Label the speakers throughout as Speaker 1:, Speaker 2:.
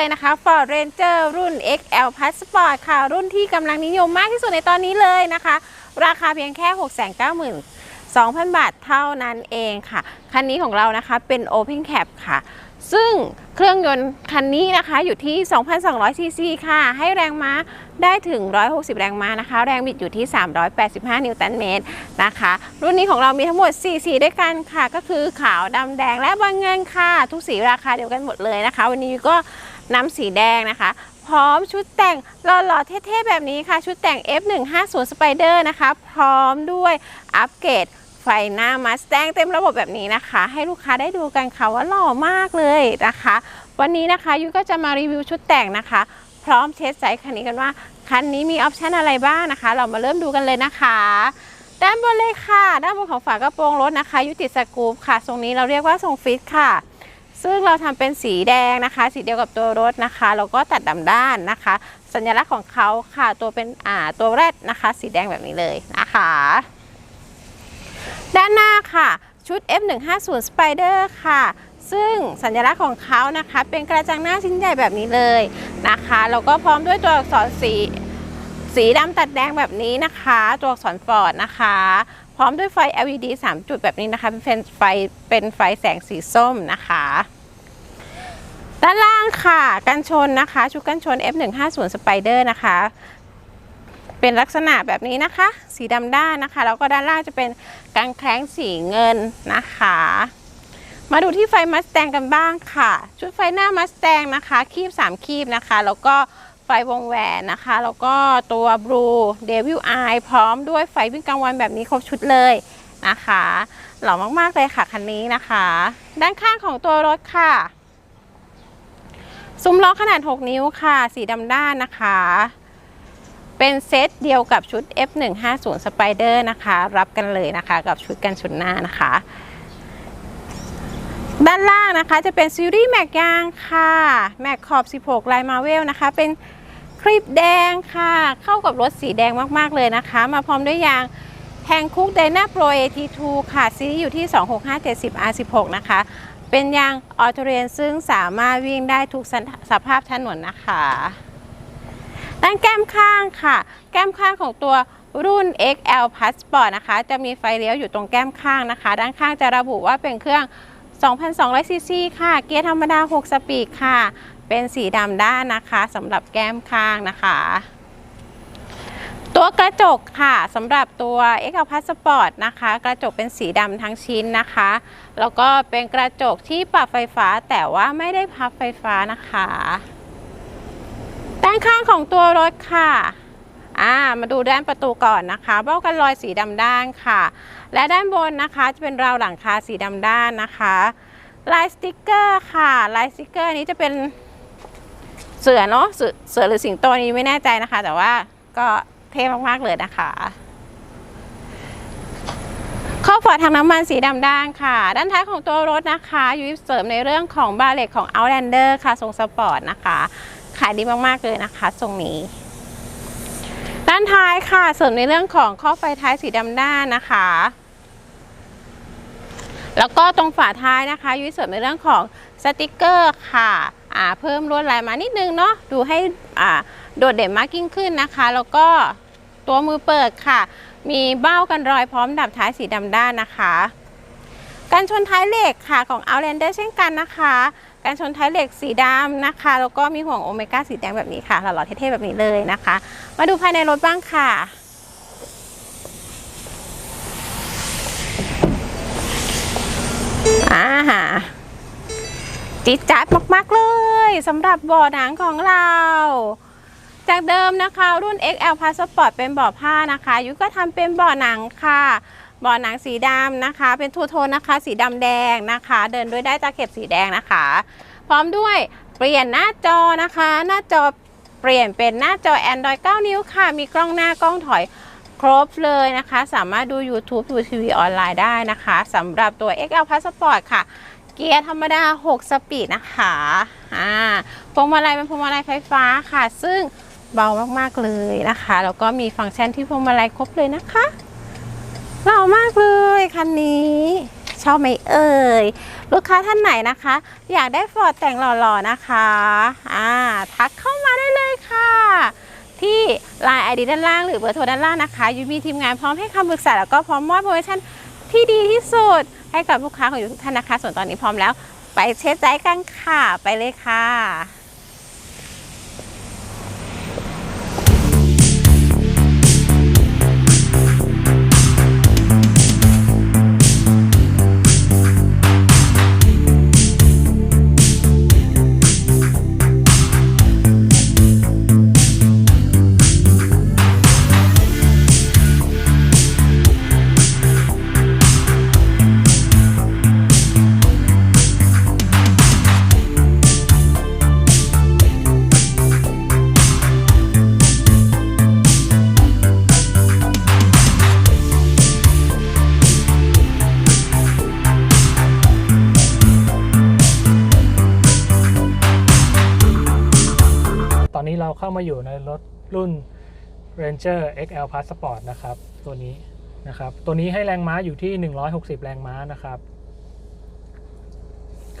Speaker 1: เลยนะคะ Ford Ranger รุ่น XL Passport ค่ะ รุ่นที่กำลังนิยมมากที่สุดในตอนนี้เลยนะคะ ราคาเพียงแค่ 692,000 บาทเท่านั้นเองค่ะ คันนี้ของเรานะคะเป็น Open Cap ค่ะ ซึ่งเครื่องยนต์คันนี้นะคะอยู่ที่ 2,200 ซีซีค่ะ ให้แรงม้าได้ถึง 160 แรงม้านะคะ แรงบิดอยู่ที่ 385 นิวตันเมตรนะคะ รุ่นนี้ของเรามีทั้งหมด 4 สีด้วยกันค่ะ ก็คือขาวดำแดงและบางเงินค่ะ ทุกสีราคาเดียวกันหมดเลยนะคะ วันนี้ก็ น้ำสีแดงนะคะ พร้อมชุดแต่งหล่อๆเท่ๆแบบนี้ค่ะ ชุดแต่ง F150 Spider นะคะ พร้อมด้วยอัปเกรดไฟหน้ามาส t ต n เต็มระบบแบบนี้นะคะ ให้ลูกค้าได้ดูกันค่ะว่าหล่อมากเลยนะคะ วันนี้นะคะยุ้ยก็จะมารีวิวชุดแต่งนะคะ พร้อมเทสไซส์คันนี้กันว่า คันนี้มีออปชันอะไรบ้างนะคะ เรามาเริ่มดูกันเลยนะคะด้านบนเลยค่ะ ด้านบนของฝากระโปรงรถนะคะ ยุติดสกรูปค่ะ ทรงนี้เราเรียกว่าทรงฟิตค่ะ ซึ่งเราทำเป็นสีแดงนะคะ สีเดียวกับตัวรถนะคะแล้วก็ตัดดำด้านนะคะ สัญลักษณ์ของเขาค่ะตัวเป็นอ่าตัวแรดนะคะ สีแดงแบบนี้เลยนะคะ ด้านหน้าค่ะ ชุด F150 Spider ค่ะซึ่งสัญลักษณ์ของเขานะคะ เป็นกระจังหน้าชิ้นใหญ่แบบนี้เลยนะคะแล้วก็พร้อมด้วยตัวอักษรสีสีดำตัดแดงแบบนี้นะคะ ตัวอักษรฟอร์ดนะคะ ร้อมด้วยไฟ LED 3 จุดแบบนี้นะคะ เป็นไฟเป็นไฟแสงสีส้มนะคะ ด้านล่างค่ะกันชนนะคะ ชุดกันชน F150 Spider นะคะ เป็นลักษณะแบบนี้นะคะ สีดำด้านนะคะ แล้วก็ด้านล่างจะเป็นกางแคล้งสีเงินนะคะ มาดูที่ไฟมัสแตงกันบ้างค่ะ ชุดไฟหน้ามัสแตงนะคะ คีบ 3 คีบนะคะ แล้วก็ ฟวงแหวนนะคะ แล้วก็ตัวบลูเดวิลไอพร้อมด้วยไฟวิ่งกลางวันแบบนี้ครบชุดเลยนะคะ หล่อมากๆเลยค่ะคันนี้นะคะ ด้านข้างของตัวรถค่ะซุ้มล้อขนาด 6 นิ้วค่ะ สีดำด้านนะคะ เป็นเซตเดียวกับชุด F150 Spider นะคะ รับกันเลยนะคะ กับชุดกันชนหน้านะคะ ด้านล่างนะคะจะเป็นซีรีส์แม็กยางค่ะ แม็กขอบ 16 ลายมาเวลนะคะ เป็น คลิปแดงค่ะ เข้ากับรถสีแดงมากๆเลยนะคะ มาพร้อมด้วยยางแฮงคุกไดนาโปร AT2 ค่ะซีรีส์อยู่ที่ 26570 R16 นะคะ เป็นยางออโตเรียนซึ่งสามารถวิ่งได้ทุกสภาพถนนนะคะด้านแก้มข้างค่ะ แก้มข้างของตัวรุ่น XL Passport นะคะ จะมีไฟเลี้ยวอยู่ตรงแก้มข้างนะคะ ด้านข้างจะระบุว่าเป็นเครื่อง 2,200ซีซีค่ะ เกียร์ธรรมดา 6 สปีดค่ะ เป็นสีดำด้านนะคะสำหรับแก้มข้างนะคะ ตัวกระจกค่ะสำหรับตัว XL Passport นะคะ กระจกเป็นสีดำทั้งชิ้นนะคะ แล้วก็เป็นกระจกที่ปรับไฟฟ้าแต่ว่าไม่ได้พับไฟฟ้านะคะด้านข้างของตัวรถค่ะอ่ามาดูด้านประตูก่อนนะคะเบ้ากันรอยสีดำด้านค่ะ และด้านบนนะคะจะเป็นราวหลังคาสีดำด้านนะคะลายสติกเกอร์ค่ะลายสติกเกอร์นี้จะเป็น เสือเนาะเสือหรือสิงโตนี้ไม่แน่ใจนะคะ แต่ว่าก็เท่มากๆเลยนะคะข้อฝาทางน้ำมันสีดำด้านค่ะ ด้านท้ายของตัวรถนะคะยูเสริมในเรื่องของบาเล็กของ Outlander ค่ะทรงสปอร์ตนะคะ ขายดีมาก ๆ เลยนะคะทรงนี้ ด้านท้ายค่ะ เสริมในเรื่องของข้อไฟท้ายสีดำด้านนะคะ แล้วก็ตรงฝาท้ายนะคะยุ้ยเสริมในเรื่องของสติกเกอร์ค่ะ เพิ่มลวดลายมานิดนึงเนาะดูให้โดดเด่นมากยิ่งขึ้นนะคะ แล้วก็ตัวมือเปิดค่ะ มีเบ้ากันรอยพร้อมดับท้ายสีดำด้านนะคะการชนท้ายเหล็กค่ะของ Outlander เช่นกันนะคะ การชนท้ายเหล็กสีดำนะคะ แล้วก็มีห่วงโอเมก้าสีแดงแบบนี้ค่ะหล่อๆเท่ๆแบบนี้เลยนะคะ มาดูภายในรถบ้างค่ะ อ่าฮะ จิดจัดมาก ๆ เลยสำหรับเบ่อหนังของเรา จากเดิมนะคะ รุ่น XL Passport เป็นเบ่อผ้านะคะยุก็ทำเป็นเบ่อหนังค่ะเบ่อหนังสีดำนะคะ เป็นทูโทนนะคะ สีดำแดงนะคะ เดินด้วยได้ตาเข็บสีแดงนะคะ พร้อมด้วยเปลี่ยนหน้าจอนะคะ หน้าจอเปลี่ยนเป็นหน้าจอ Android 9 นิ้วค่ะ มีกล้องหน้ากล้องถอยครบเลยนะคะ สามารถดู YouTube ดูทีวีออนไลน์ได้นะคะสำหรับตัว XL Passport ค่ะ เกียร์ธรรมดา 6 สปีดนะคะอ่าพวงมาลัยเป็นพวงมาลัยไฟฟ้าค่ะ ซึ่งเบามากๆเลยนะคะ แล้วก็มีฟังก์ชันที่พวงมาลัยครบเลยนะคะเบามากเลยคันนี้ชอบไหมเอ่ย ลูกค้าท่านไหนนะคะ อยากได้ฟอร์ดแต่งหล่อๆนะคะอ่าทักเข้ามาได้เลยค่ะ ที่ Line ID ด้านล่างหรือเบอร์โทรด้านล่างนะคะยูมีทีมงานพร้อมให้คำปรึกษาแล้วก็พร้อมมอบโปรโมชั่น ที่ดีที่สุด ให้กับลูกค้าของทุกท่านนะคะ ส่วนตอนนี้พร้อมแล้ว ไปเช็คใจกันค่ะ ไปเลยค่ะ
Speaker 2: อยู่ในรถรุ่น Ranger XL Plus Sport นะครับ ตัวนี้นะครับ ตัวนี้ให้แรงม้าอยู่ที่ 160 แรงม้านะครับ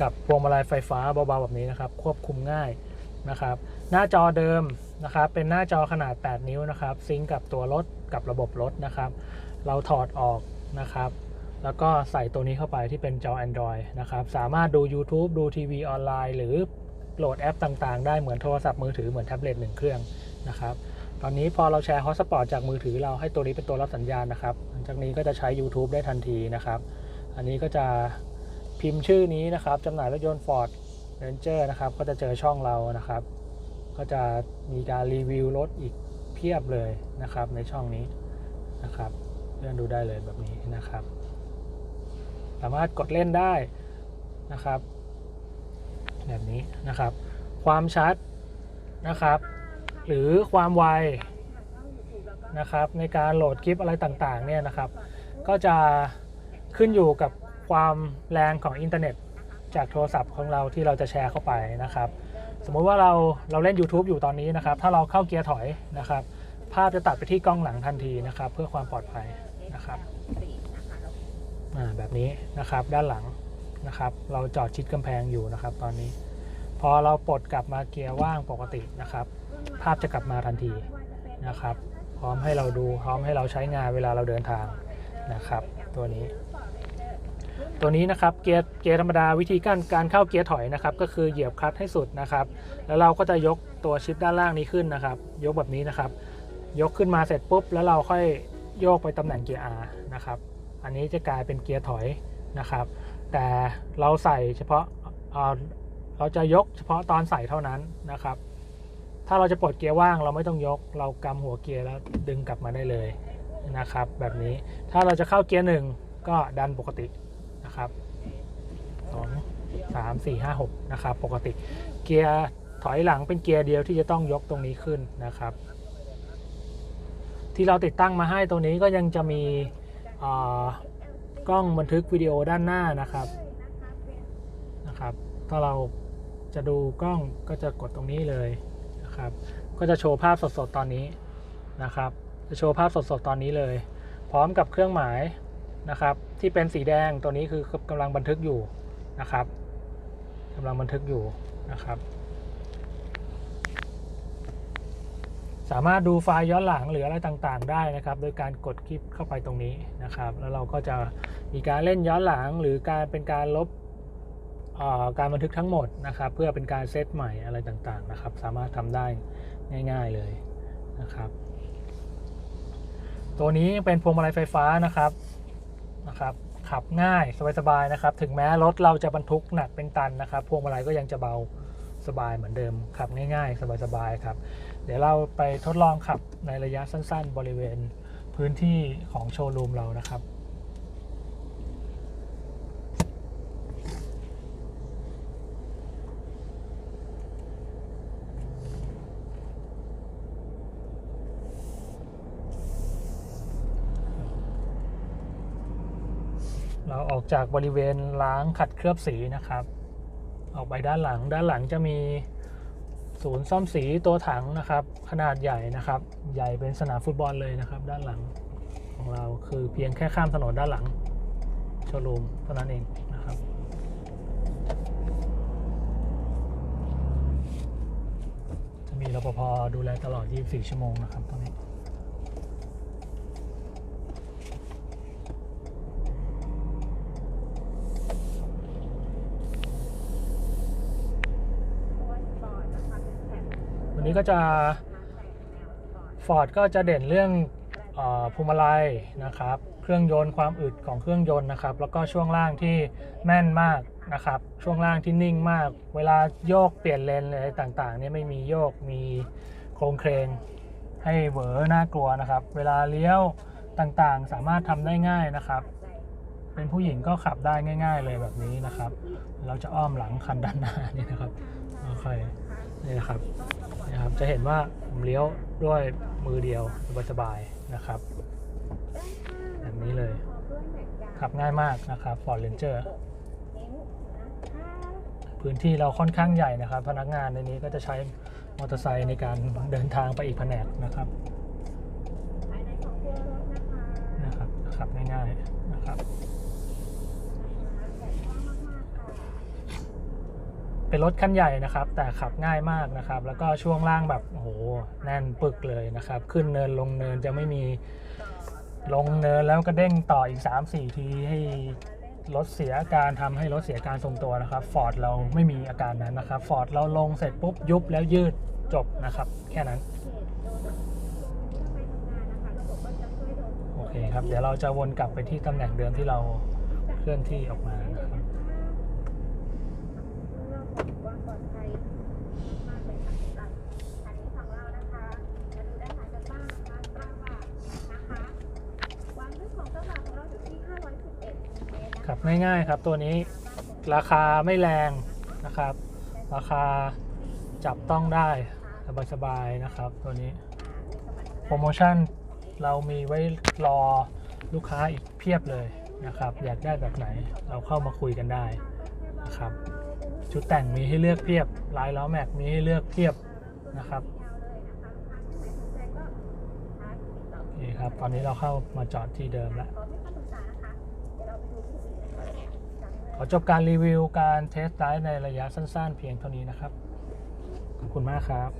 Speaker 2: กับพวงมาลัยไฟฟ้าเบาๆแบบนี้นะครับ ควบคุมง่ายนะครับ หน้าจอเดิมนะครับ เป็นหน้าจอขนาด 8 นิ้วนะครับ ซิงกับตัวรถกับระบบรถนะครับ เราถอดออกนะครับ แล้วก็ใส่ตัวนี้เข้าไปที่เป็นจอ Android นะครับ สามารถดู YouTube ดูทีวีออนไลน์ หรือ โหลดแอปต่างๆ ได้เหมือนโทรศัพท์มือถือเหมือนแท็บเล็ตหนึ่งเครื่องนะครับตอนนี้พอเราแชร์ฮอตสปอตจากมือถือเราให้ตัวนี้เป็นตัวรับสัญญาณนะครับหลังจากนี้ก็จะใช้ YouTube ได้ทันทีนะครับ อันนี้ก็จะพิมพ์ชื่อนี้นะครับจำหน่ายรถยนต์ Ford Ranger นะครับก็จะเจอช่องเรานะครับ ก็จะมีการรีวิวรถอีกเพียบเลยนะครับในช่องนี้นะครับเลื่อนดูได้เลยแบบนี้นะครับ สามารถกดเล่นได้นะครับ แบบนี้นะครับ ความชัดนะครับ หรือความไวนะครับ ในการโหลดคลิปอะไรต่างๆเนี่ยนะครับ ก็จะขึ้นอยู่กับความแรงของอินเทอร์เน็ต จากโทรศัพท์ของเราที่เราจะแชร์เข้าไปนะครับ สมมุติว่าเราเราเล่น YouTube อยู่ตอนนี้นะครับ ถ้าเราเข้าเกียร์ถอยนะครับ ภาพจะตัดไปที่กล้องหลังทันทีนะครับ เพื่อความปลอดภัยนะครับแบบนี้นะครับด้านหลัง นะครับ เราจอดชิดกำแพงอยู่นะครับ ตอนนี้ พอเราปลดกลับมาเกียร์ว่างปกตินะครับ ภาพจะกลับมาทันทีนะครับ พร้อมให้เราดูพร้อมให้เราใช้งานเวลาเราเดินทางนะครับ ตัวนี้ ตัวนี้นะครับเกียร์เกียร์ธรรมดาวิธีการการเข้าเกียร์ถอยนะครับ ก็คือเหยียบคลัตช์ให้สุดนะครับ แล้วเราก็จะยกตัวชิปด้านล่างนี้ขึ้นนะครับ ยกแบบนี้นะครับ ยกขึ้นมาเสร็จปุ๊บ แล้วเราค่อยโยกไปตำแหน่งเกียร์ R นะครับ อันนี้จะกลายเป็นเกียร์ถอยนะครับ แต่เราใส่เฉพาะเอ่อเราจะยกเฉพาะตอนใส่เท่านั้นนะครับ ถ้าเราจะปลดเกียร์ว่างเราไม่ต้องยก เรากำหัวเกียร์แล้วดึงกลับมาได้เลยนะครับ แบบนี้ถ้าเราจะเข้าเกียร์หนึ่งก็ดันปกตินะครับสองสามสี่ห้าหกนะครับ ปกติเกียร์ถอยหลังเป็นเกียร์เดียวที่จะต้องยกตรงนี้ขึ้นนะครับ ที่เราติดตั้งมาให้ตัวนี้ก็ยังจะมีอ กล้องบันทึกวิดีโอด้านหน้านะครับนะครับ ถ้าเราจะดูกล้องก็จะกดตรงนี้เลยนะครับ ก็จะโชว์ภาพสดๆตอนนี้นะครับ จะโชว์ภาพสดๆตอนนี้เลย พร้อมกับเครื่องหมายนะครับ ที่เป็นสีแดงตัวนี้คือกำลังบันทึกอยู่นะครับกำลังบันทึกอยู่นะครับ สามารถดูไฟล์ย้อนหลังหรืออะไรต่างๆ ได้นะครับ โดยการกดคลิปเข้าไปตรงนี้นะครับ แล้วเราก็จะมีการเล่นย้อนหลังหรือการเป็นการลบการบันทึกทั้งหมดนะครับ เพื่อเป็นการเซตใหม่อะไรต่างๆนะครับ สามารถทำได้ง่าย ๆเลยนะครับ ตัวนี้เป็นพวงมาลัยไฟฟ้านะครับนะครับ ขับง่ายสบายๆนะครับ ถึงแม้รถเราจะบรรทุกหนักเป็นตันนะครับ พวงมาลัยก็ยังจะเบา บายเหมือนเดิมขับง่ายๆ สบายๆครับ เดี๋ยวเราไปทดลองขับในระยะสั้นๆ บริเวณพื้นที่ของโชว์รูมเรานะครับเราออกจากบริเวณล้างขัดเคลือบสีนะครับ ออกไปด้านหลัง ด้านหลังจะมีศูนย์ซ่อมสีตัวถังนะครับ ขนาดใหญ่นะครับ ใหญ่เป็นสนามฟุตบอลเลยนะครับ ด้านหลังของเราคือเพียงแค่ข้ามถนนด้านหลังโชว์รูมเท่านั้นเองนะครับจะมีรปภดูแลตลอด 24 ชั่วโมงนะครับตอ นี้ก็จะ Ford ก็จะเด่นเรื่องพวงมาลัยนะครับ เครื่องยนต์ความอึดของเครื่องยนต์นะครับ แล้วก็ช่วงล่างที่แม่นมากนะครับ ช่วงล่างที่นิ่งมาก เวลาโยกเปลี่ยนเลนอะไรต่างๆเนี่ยไม่มีโยกมีโครงเครง ให้เหวอน่ากลัวนะครับ เวลาเลี้ยวต่างๆ สามารถทำได้ง่ายนะครับ เป็นผู้หญิงก็ขับได้ง่าย ๆ เลยแบบนี้นะครับ เราจะอ้อมหลังคันด้านหน้านี่นะครับโอเคนี่นะครับ นะครับจะเห็นว่าผมเลี้ยวด้วยมือเดียวสบายๆนะครับแบบนี้เลย ขับง่ายมากนะครับ Ford Ranger พื้นที่เราค่อนข้างใหญ่นะครับ พนักงานในนี้ก็จะใช้มอเตอร์ไซค์ในการเดินทางไปอีกแผนกนะครับนะครับขับง่ายๆนะครับ เป็นรถคันใหญ่นะครับ แต่ขับง่ายมากนะครับ แล้วก็ช่วงล่างแบบโอ้โหแน่นปึกเลยนะครับ ขึ้นเนินลงเนินจะไม่มีลงเนินแล้วก็เด้งต่ออีก 3-4 ทีให้รถเสียาการทำให้รถเสียการทรงตัวนะครับฟอร์ดเราไม่มีอาการนั้นนะครับฟอร์ดเราลงเสร็จปุ๊บยุบแล้วยืดจบนะครับ แค่นั้นโอเคครับ เดี๋ยวเราจะวนกลับไปที่ตำแหน่งเดิมที่เราเคลื่อนที่ออกมานะ ครับง่ายๆครับตัวนี้ราคาไม่แรงนะครับ ราคาจับต้องได้สบายๆนะครับ ตัวนี้โปรโมชั่นเรามีไว้รอลูกค้าอีกเพียบเลยนะครับ อยากได้แบบไหนเราเข้ามาคุยกันได้นะครับชุดแต่งมีให้เลือกเพียบลายล้อแม็กมีให้เลือกเพียบนะครับโอเครับ ตอนนี้เราเข้ามาจอดที่เดิมแล้ว อจบการรีวิวการเทสไดในระยะสั้นๆ เพียงเท่านี้นะครับ ขอบคุณมากครับ